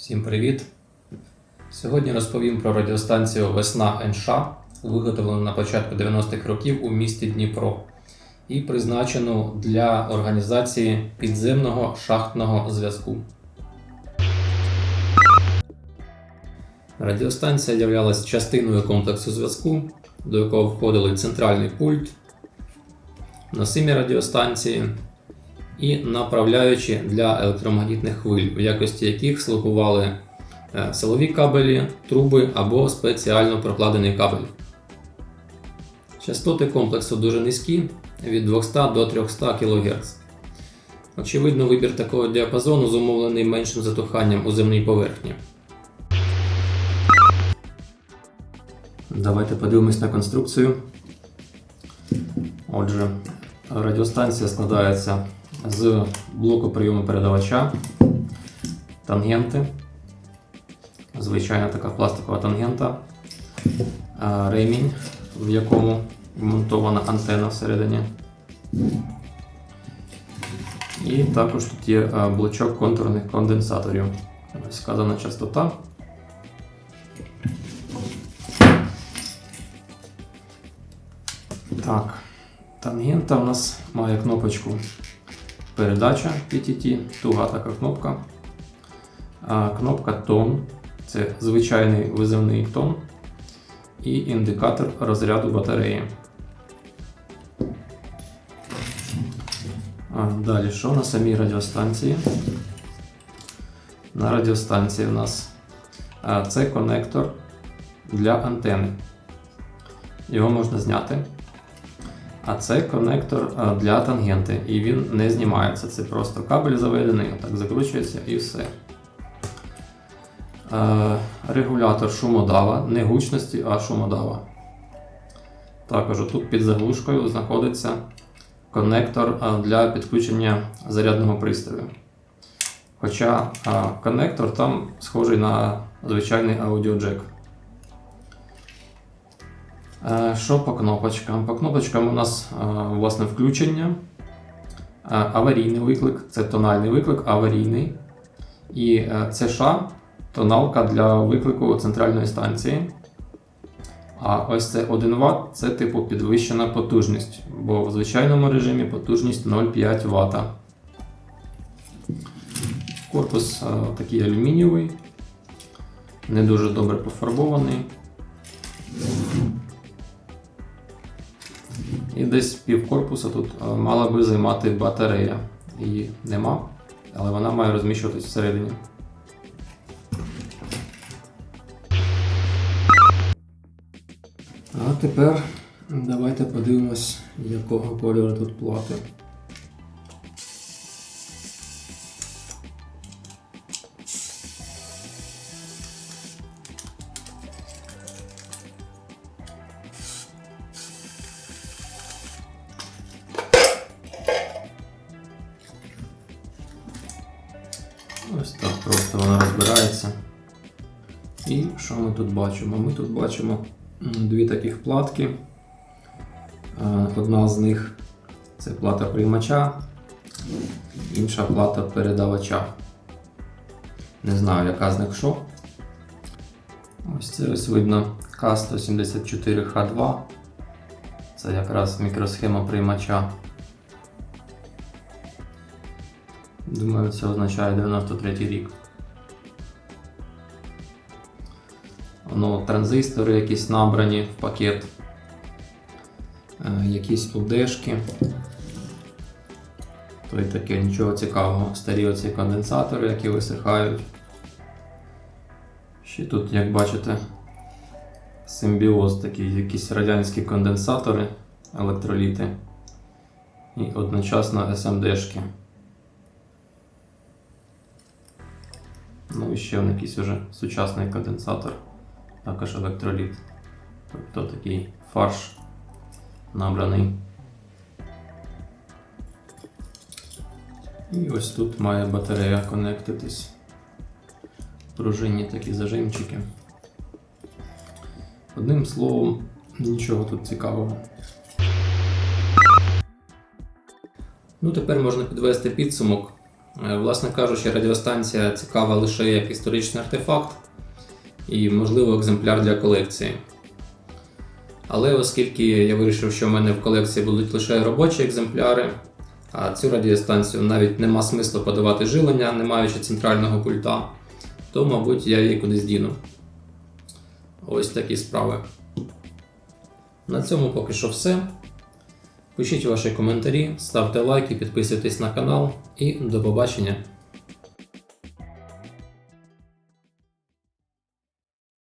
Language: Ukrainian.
Всім привіт! Сьогодні розповім про радіостанцію Весна НШ, виготовлену на початку 90-х років у місті Дніпро і призначену для організації підземного шахтного зв'язку. Радіостанція являлась частиною комплексу зв'язку, до якого входили центральний пульт, носимі радіостанції і направляючі для електромагнітних хвиль, в якості яких слугували е, силові кабелі, труби або спеціально прокладений кабель. Частоти комплексу дуже низькі від 200 до 300 кГц. Очевидно, вибір такого діапазону зумовлений меншим затуханням у земній поверхні. Давайте подивимось на конструкцію. Отже, радіостанція складається з блоку прийому передавача, тангенти, звичайна така пластикова тангента, ремінь, в якому вмонтована антенна всередині. І також тут є блочок контурних конденсаторів. Ось вказана частота. Так, тангента у нас має кнопочку передача PTT, туга така кнопка. А кнопка тон це звичайний визивний тон і індикатор розряду батареї. А, далі, що на самій радіостанції? На радіостанції у нас це конектор для антени. Його можна зняти. А це конектор для тангенти, і він не знімається. Це просто кабель заведений, так закручується і все. Е, Регулятор шумодава, не гучності, а шумодава. Також тут під заглушкою знаходиться конектор для підключення зарядного пристрою. Хоча конектор там схожий на звичайний аудіоджек. Е, Що по кнопочкам? По кнопочкам у нас е, власне включення, е, аварійний виклик, це тональний виклик, аварійний. І це ша тоналка для виклику центральної станції. А ось це 1 Вт це типу підвищена потужність, бо в звичайному режимі потужність 0,5 Вт. Корпус такий алюмінієвий, не дуже добре пофарбований. І десь пів корпуса тут е, мала би займати батарея. Її нема, але вона має розміщуватись всередині. А тепер давайте подивимось, якого кольору тут плати. Ось так просто вона розбирається. І що ми тут бачимо? Ми тут бачимо дві таких платки. Е, Одна з них це плата приймача, інша плата передавача. Не знаю, яка з них що. Ось це ось видно К174Х2. Це якраз мікросхема приймача. Думаю, це означає 93 рік. Воно транзистори якісь набрані в пакет, е, якісь УДшки. То й таке нічого цікавого. Старі оці конденсатори, які висихають. Ще тут, як бачите, симбіоз такий, якісь радянські конденсатори, електроліти і одночасно SMD-шки. Ну і ще якийсь уже сучасний конденсатор, також електроліт. Тобто такий фарш набраний. І ось тут має батарея конектитись. Пружинні такі зажимчики. Одним словом, нічого тут цікавого. Ну, тепер можна підвести підсумок Власне кажучи, радіостанція цікава лише як історичний артефакт і, можливо, екземпляр для колекції. Але оскільки я вирішив, що в мене в колекції будуть лише робочі екземпляри, а цю радіостанцію навіть нема смислу подавати жилення, не маючи центрального пульта, то, мабуть, я її кудись діну. Ось такі справи. На цьому поки що все. Пишіть ваші коментарі, ставте лайки, підписуйтесь на канал і до побачення!